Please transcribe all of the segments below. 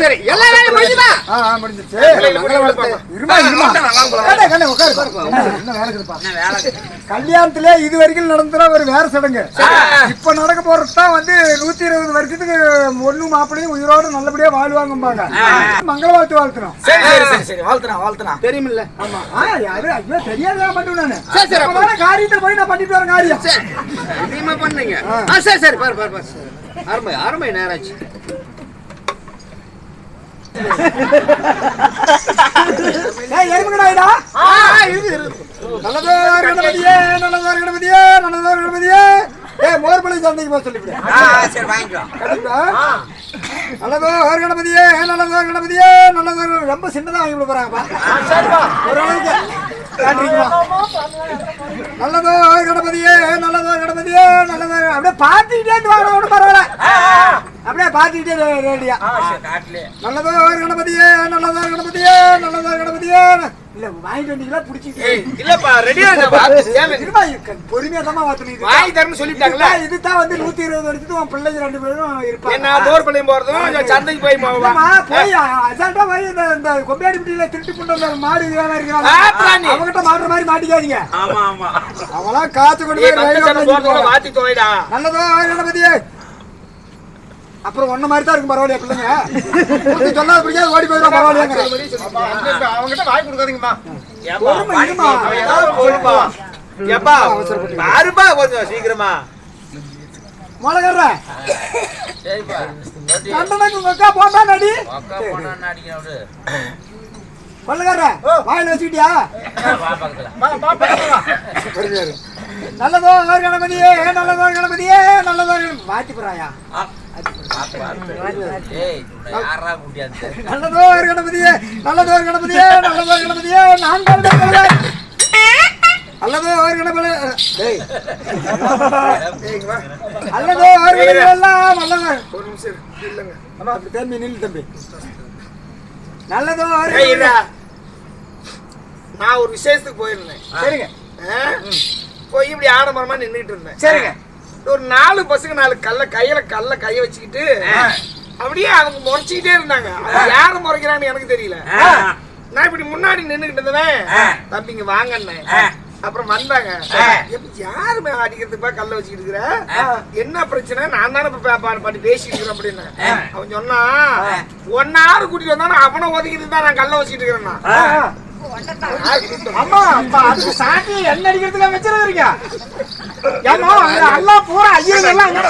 சரி எல்லா வேலையும் முடிஞ்சுதா ஆ, ஆ, முடிஞ்சிருச்சு. இருமா, இருமா. கண்ணே, கண்ணே, உட்காரு, உட்காரு. இன்னும் வேலை இருக்குதுப்பா. கல்யாணத்திலே இது வரைக்கும் நடந்துற ஒரு வேற சடங்கு இப்ப நடக்க போறதுதான் வந்து நூத்தி இருபது வருஷத்துக்கு ஒண்ணு மாப்பிளையும் உயிரோடு நல்லபடியா வாழ்வாங்கம்பாங்க மங்கள வாழ்த்து வாழ்த்துறோம் சரி சரி சரி வாழ்த்துனா வாழ்த்துனா தெரியுமில்ல ஆமா ஆ, அது ஐயோ தெரியாதா மட்டும் நானு சரி, சரி, காரியத்தில் போய் நான் பண்ணிட்டு வரேன் காரியம் சரி பண்ணீங்க சரி சரி பாரு பாரு பாரு அருமை அருமை நேராச்சு எருமைகடாயிடா நல்லதோர் கணபதியே நல்லதோர் கணபதியே நல்லதோர் கணபதியே. ஏ மோர்பளை சந்தைக்கு போக சொல்லிவிடு. சரி வாங்கிக்கலாம். கரெக்டா? நல்லதோர் கணபதியே கணபதியே. நல்லதோர் கணபதி. ரொம்ப சின்னதா வாங்கி போறாங்கப்பா ஒரு அளவுக்கு காட்டுறீங்களா? நல்லதோர் கணபதியே நல்லதோர் கணபதியே நல்லதோர் அப்படியே பார்த்துக்கிட்டே வாங்க ஒன்றும் பரவாயில்ல. அப்படியே பார்த்துக்கிட்டே ரேடியா. நல்லதோர் கணபதியே நல்லதோர் கணபதியே நல்லதோர் கணபதியே. இல்ல வாங்கிட்டு வந்தீங்களா? பிடிச்சிட்டு இல்லப்பா ரெடியா. பொறுமையா தான் வாங்கி தரேன்னு சொல்லிட்டாங்களே. இதுதான் வந்து நூத்தி இருபது வருஷத்துக்கு உன் பிள்ளைங்க ரெண்டு பேரும் இருப்பாங்க. என்ன தோர் பள்ளியும் போறதும் சந்தைக்கு போய் போய் அசால்ட்டா போய் இந்த இந்த கொம்பியாடி பிடியில திருட்டு கொண்டு வந்த மாடு இருக்கிறாங்க. அவங்ககிட்ட மாடுற மாதிரி மாட்டிக்காதீங்க. ஆமா காத்து கொண்டு போய் பத்து ரயில்ல அப்புறம் ஒன்ன மாதிரி தான் இருக்கும் பரவாயில்லையா பிள்ளைங்க? சொல்லாத பிடிக்காது ஓடி போயிடும் பரவாயில்லையாங்க அவங்ககிட்ட வாங்கி கொடுக்காதீங்கம்மா. ஏப்பா பாருப்பா கொஞ்சம் சீக்கிரமா. மொளகர்ற. போட்டா நடி கொள்ளக்காரர வாயில வச்சுக்கிட்டியா? நல்லதோ கணபதியே நல்லதோ கணபதியே நல்லதோ. மாத்தி போறாயா நல்லதோ ஒரு கணபதியே நல்லதோ ஒரு கணபதியே நல்லதோ ஒரு கணபதியே நான் அல்லதோ ஒரு கணபதி டேய் அல்லதோ ஒரு கணபதி எல்லாம் ஒரு நிமிஷம் இல்லங்க. அம்மா தம்பி நில்லு தம்பி. நல்லதோ ஒரு ஏய், கணபதி. இருடா. நான் ஒரு விசேஷத்துக்கு போயிருந்தேன். சரிங்க? போய் இப்படி ஆடம்பரமா நின்னுட்டு இருந்தேன். சரிங்க. ஒரு நாலு பசங்க நாலு கல்ல கையில கல்ல கைய வச்சுக்கிட்டு அப்படியே அவங்க முறைச்சிக்கிட்டே இருந்தாங்க. யார முறைக்கிறான்னு எனக்கு தெரியல. நான் இப்படி முன்னாடி நின்னுகிட்டு இருந்தேன் தம்பிங்க வாங்கண்ணேன் அப்புறம் வந்தாங்க. யாருமே அடிக்கிறதுக்கு கல்ல வச்சுக்கிட்டு இருக்கிற? என்ன பிரச்சனை? நான் தானே இப்ப பே- பா- பண்ணி பேசிட்டு இருக்கிறேன் அப்படின்னு. அவன் சொன்னா ஒன்னாரு கூட்டிட்டு வந்தானா அவனை ஒதுக்கிட்டு தான் நான் கல்ல வச்சுக்கிட்டு இருக்கிறேன் அம்மா அப்பா அதுக்கு சாட்டி என்ன அடிக்கிறதுக்கு வச்சிருக்கீங்க ஏமா எல்லாம் பூரா ஐயருங்க எல்லாம் அங்க-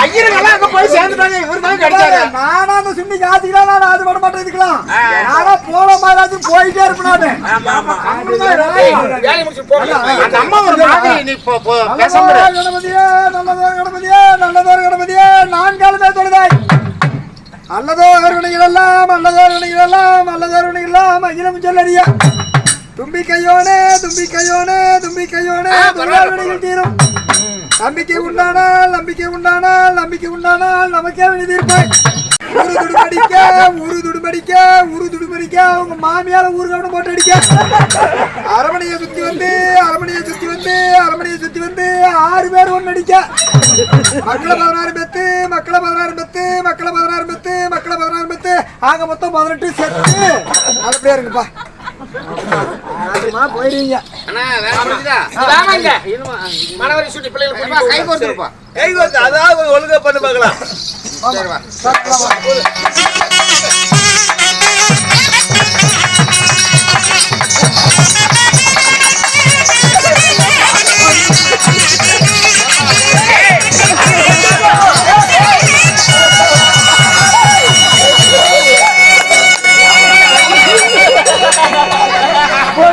ஐயருங்க எல்லாம் அங்க போய் சேர்ந்துட்டாங்க. இவரு தான் கிடைச்சாரு. நானா அந்த நான் அது பண்ண மாட்டேன் இதுக்கலாம் நானா போன மாதிரி போயிட்டே இருப்பேன் அம்மா ஒரு மாதிரி நீ பேசாம கணபதியே நல்லதோர் கணபதியே நல்லதோர் கணபதியே. நான் தொழுதாய் அல்லதோர் வினைகள் எல்லாம் அல்லதோர் வினைகள் எல்லாம் அகிலம் சொல்லறியா தும்பி கையோனே தும்பி கையோனே தும்பி கையோனே துல்லார் வினைகள் தீரும். நம்பிக்கை உண்டானால் நம்பிக்கை உண்டானால் நம்பிக்கை உண்டானால் நமக்கே வினை தீர்ப்பாய் ஊரு துடுபடிக்க ஊரு துடுபடிக்க ஊரு துடுபடிக்க உங்க மாமியால ஊரு கவனம் போட்டு அடிக்க. அரமனையை சுத்தி வந்து அரமனையை சுத்தி வந்து அரமனையை சுத்தி வந்து ஆறு பேர் ஒண்ணு அடிக்க. மக்களை பதினாறு பெத்து மக்களை பதினாறு பெத்து மக்களை பதினாறு பெத்து மக்களை பதினாறு பெத்து ஆக மொத்தம் பதினெட்டு செத்து அது பேருங்கப்பா ஆமா போயிடுவீங்க. மனவரி சுட்டி பிள்ளைகளை கை கொடுத்துருப்பா கை கோர்த்து அதாவது ஒழுங்கா பண்ணு பார்க்கலாம்.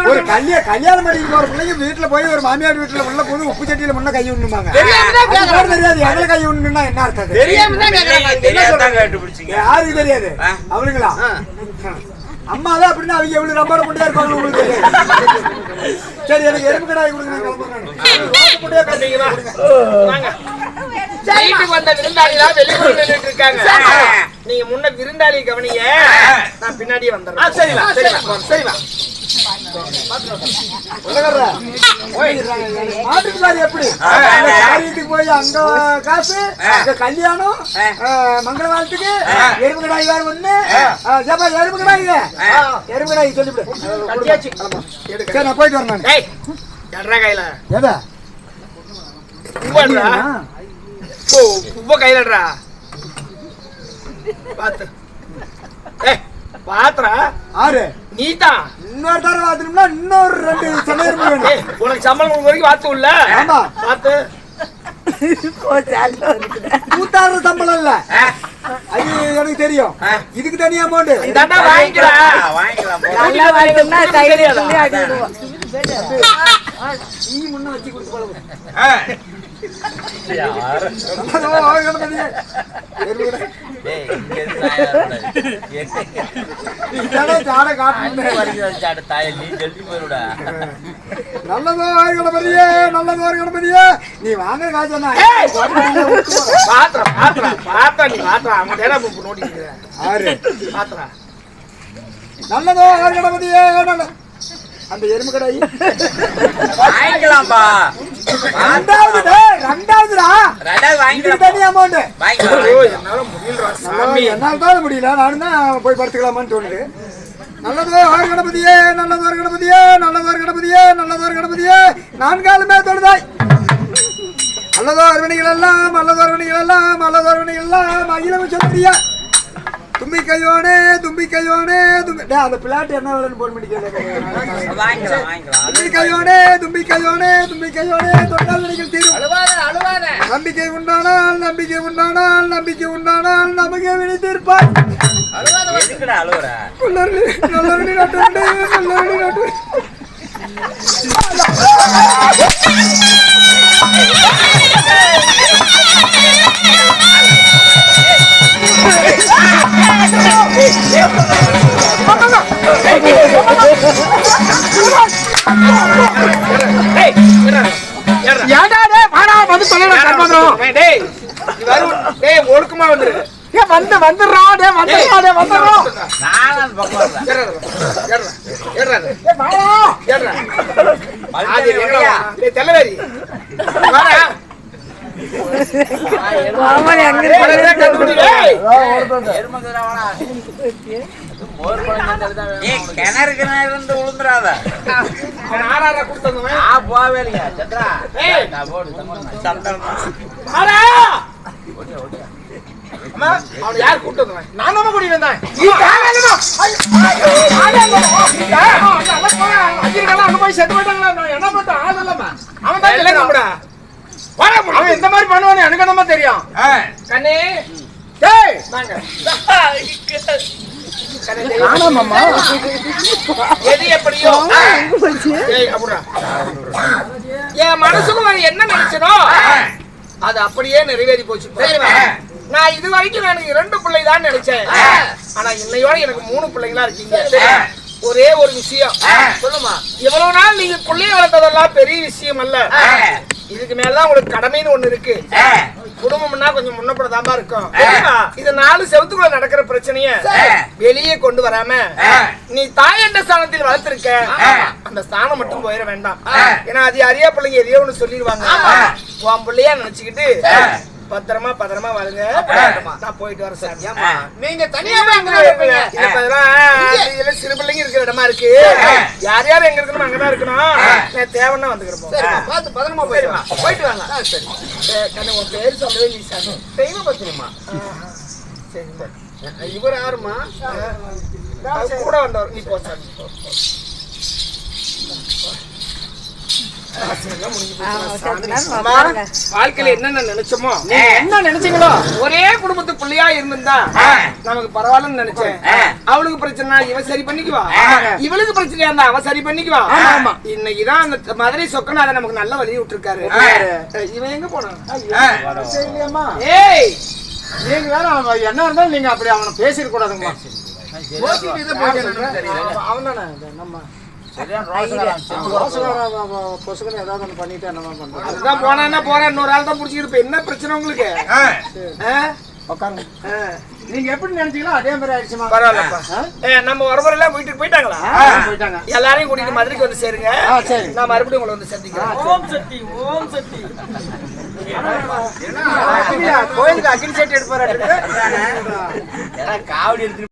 ஒரு விடணும். கல்யா- கல்யாணம் பண்ணிட்டு போற பிள்ளைங்க வீட்டுல போய் ஒரு மாமியார் வீட்டுல உள்ள போது உப்பு சட்டியில முன்ன கை கூட தெரியாது எங்களை கை விடணும்னா என்ன அர்த்தம் யாருக்கு தெரியாது. அவளுங்களா அம்மா தான் அப்படின்னா அவங்க எவ்வளவு ரப்பர் முட்டையா இருப்பாங்க உங்களுக்கு? தெரியாது சரி எனக்கு எறும்பு கடாய் கொடுங்க வந்த வெளியூர்ல நின்னுட்டு இருக்காங்க. நீங்க முன்ன விருந்தாளி கவனிங்க. நான் பின்னாடியே வந்துடுறேன். சரிவா சரிவா சரிவா மாட்டுக்காரி எப்படி? காரியத்துக்கு போய் அங்க காசு அங்க கல்யாணம் மங்கள வாழ்த்துக்கு எறும்பு கடாய் வேற ஒண்ணு. ஜப்பா எறும்பு கடாய்ங்க எறும்பு கடாய் சொல்லிவிடு. சரி நான் போயிட்டு வரேன் நான். கையில? உவ்வ கையிலடா. பாத்து. ஆறு. நீதான் இன்னொரு தடவை வாத்தணும்னா இன்னொரு ரெண்டு சமையல் வேணும் உனக்கு சம்பளம் கொடுக்க வரைக்கும் வாத்து இல்ல ஆமா. பாத்து. கூத்தாடுற சம்பளம் இல்ல. அது எனக்கு தெரியும். இதுக்கு தனியா அமௌண்ட் வாங்கிக்கலாம் அடிடுவோம் நீ முன்ன வச்சு கொடுத்து பழகு நல்லதோ கணபதியே நல்லதோ கணபதியே நீ வாங்க காய்ச்சா பாத்திரம் பாத்திரம் பாத்திரம் நீ பாத்திரம் அவன் தேடா ஆறு நல்லதோ கணபதியே அந்த எறும்பு கடை வாங்கிக்கலாம்பா. ரெண்டாவது டேய், ரெண்டாவதுடா. ரெண்டாவது தனி அமௌண்ட் என்னால முடியலடா சாமி. என்னால் தான் முடியல. நானும் தான் போய் படுத்துக்கலாமான்னு தோணுது. நல்லதோ கணபதியே. நல்லதோ கணபதியே. நல்லதோ கணபதியே. நல்லதோ கணபதியே. நான்காலுமே தொழுதாய். நல்லதோ அரவணைகள் எல்லாம் நல்லதோ அரவணைகள் எல்லாம் நல்லதோ அரவணைகள் எல்லாம் அகிலம் சொல்லியா தும்பி கையோனே தும்பி கையோனே தும்பி அந்த பிளாட் என்ன வேலைன்னு போன் பண்ணி தும்பி கையோனே தும்பி கையோனே தும்பி கையோனே தொட்டால் நினைகள் தீரும். நம்பிக்கை உண்டானால் நம்பிக்கை உண்டானால் நம்பிக்கை உண்டானால் நமக்கு வினை தீர்ப்பார் நாட்டுண்டு, ஒழுக்கமா வந்துரு ஏய், வந்து வந்துடுறா, டேய், வந்துடுறா, டேய், வந்துடுறோம். நானும் அந்த பக்கம் வரல ஏறா ஏறா ஏறா ஏய், வாடா. ஏறா அது மறுபடியும் எங்கடா எங்கயா? டேய் தெல்லவேரி வாடா மாமன் எங்க வாடா, டேய், கண்டுபிடி, டேய். எருமக்குதிரை வாடா. மோர் குழம்பு இருந்தாலும் தான் வேணும். ஏய், கிணறு கிணறு இருந்து விழுந்துடாத. அவன் ஆறாரா கொடுத்தவன் நான் போகவே இல்லையா, சந்திரா? ஏய். நான் போடு. வாடா அம்மா அவன் யார் கூட்டு வந்தவன்? நான் தான் கூட்டி வந்தேன் அவன் தான் எல்லாம் கூப்பிடா அவன் இந்த மாதிரி பண்ணுவானு எனக்கு என்னமா தெரியும். கண்ணே. டேய். டேய். எது எப்படியோ. என் மனசுக்குள்ள என்ன நினைச்சனோ அது அப்படியே நிறைவேறி போச்சு. நான் இது வரைக்கும் எனக்கு இரண்டு பிள்ளை தான் நினைச்சேன் ஆனா இன்னையோட எனக்கு மூணு பிள்ளைங்களா இருக்கீங்க. ஒரே ஒரு விஷயம். சொல்லுமா. இவ்வளவு நாள் நீங்க பிள்ளைய வளர்த்ததெல்லாம் பெரிய விஷயம் அல்ல. இதுக்கு மேலதான் உங்களுக்கு கடமைன்னு ஒண்ணு இருக்கு. குடும்பம்னா கொஞ்சம் முன்னப்படதாமா இருக்கும்? இது நாலு செவத்துக்குள்ள நடக்கிற பிரச்சனைய. வெளியே கொண்டு வராம நீ தாய் என்ற ஸ்தானத்தில் வளர்த்திருக்க. அந்த ஸ்தானம் மட்டும் போயிட வேண்டாம். ஏன்னா அது அறியா பிள்ளைங்க எதையோ ஒண்ணு சொல்லிடுவாங்க. உன் பிள்ளையா நினைச்சுக்கிட்டு பத்திரமா பத்திரமா வாழுங்க. நான் போயிட்டு வரேன் சார். நீங்க தனியா இதெல்லாம் சிறு பிள்ளைங்க இருக்கிற இடமா இருக்கு. யார் யார் எங்க இருக்கணும் அங்கதான் இருக்கணும். நான் தேவைன்னா வந்துக்கிறோம் பார்த்து பத்திரமா போயிடுவா போயிட்டு வாங்க. சரி. கண்ணு உன் பேர் சொல்லவே நீ சாமி. தெய்வ பத்திரமா? சரி இவர் யாருமா கூட வந்தவர். நீ போ சாமி வாழ்க்கையில என்னென்ன நினைச்சோமோ என்ன நினைச்சீங்களோ ஒரே குடும்பத்து பிள்ளையா இருந்திருந்தா நமக்கு பரவாயில்லன்னு நினைச்சேன். அவளுக்கு பிரச்சனை இவ சரி பண்ணிக்குவா. இவளுக்கு பிரச்சனையா இருந்தா அவ சரி பண்ணிக்குவா. இன்னைக்குதான் அந்த மதுரை சொக்கநாத நமக்கு நல்ல வழி விட்டுருக்காரு. இவன் எங்க போனான்? ஏய். நீங்க வேற என்ன இருந்தாலும் நீங்க அப்படி அவனை பேசிட கூடாதுங்கம்மா நோக்கிட்டு இதை போய் அவன் நம்ம ஏதாவது ஒன்று பண்ணிட்டு என்னமா பண்றது அதுதான் போனா போறேன். இன்னொரு ஆள் தான் புடிச்சிட்டு இப்ப என்ன பிரச்சனை உங்களுக்கு? உட்காருங்க. நீங்க எப்படி நினைச்சீங்களோ அதே மாதிரி ஆயிடுச்சுமா? பரவாயில்லப்பா. ஏ, நம்ம ஒருவரெல்லாம் வீட்டுக்கு போயிட்டாங்களா? போயிட்டாங்க. எல்லாரையும் கூட்டிட்டு மதுரைக்கு வந்து சேருங்க. சரி. நான் மறுபடியும் உங்களை வந்து சந்திக்கிறேன். அக்னியா, கோயிலுக்கு அக்னி செட்டு எடுப்பாரு காவடி எடுத்துட்டு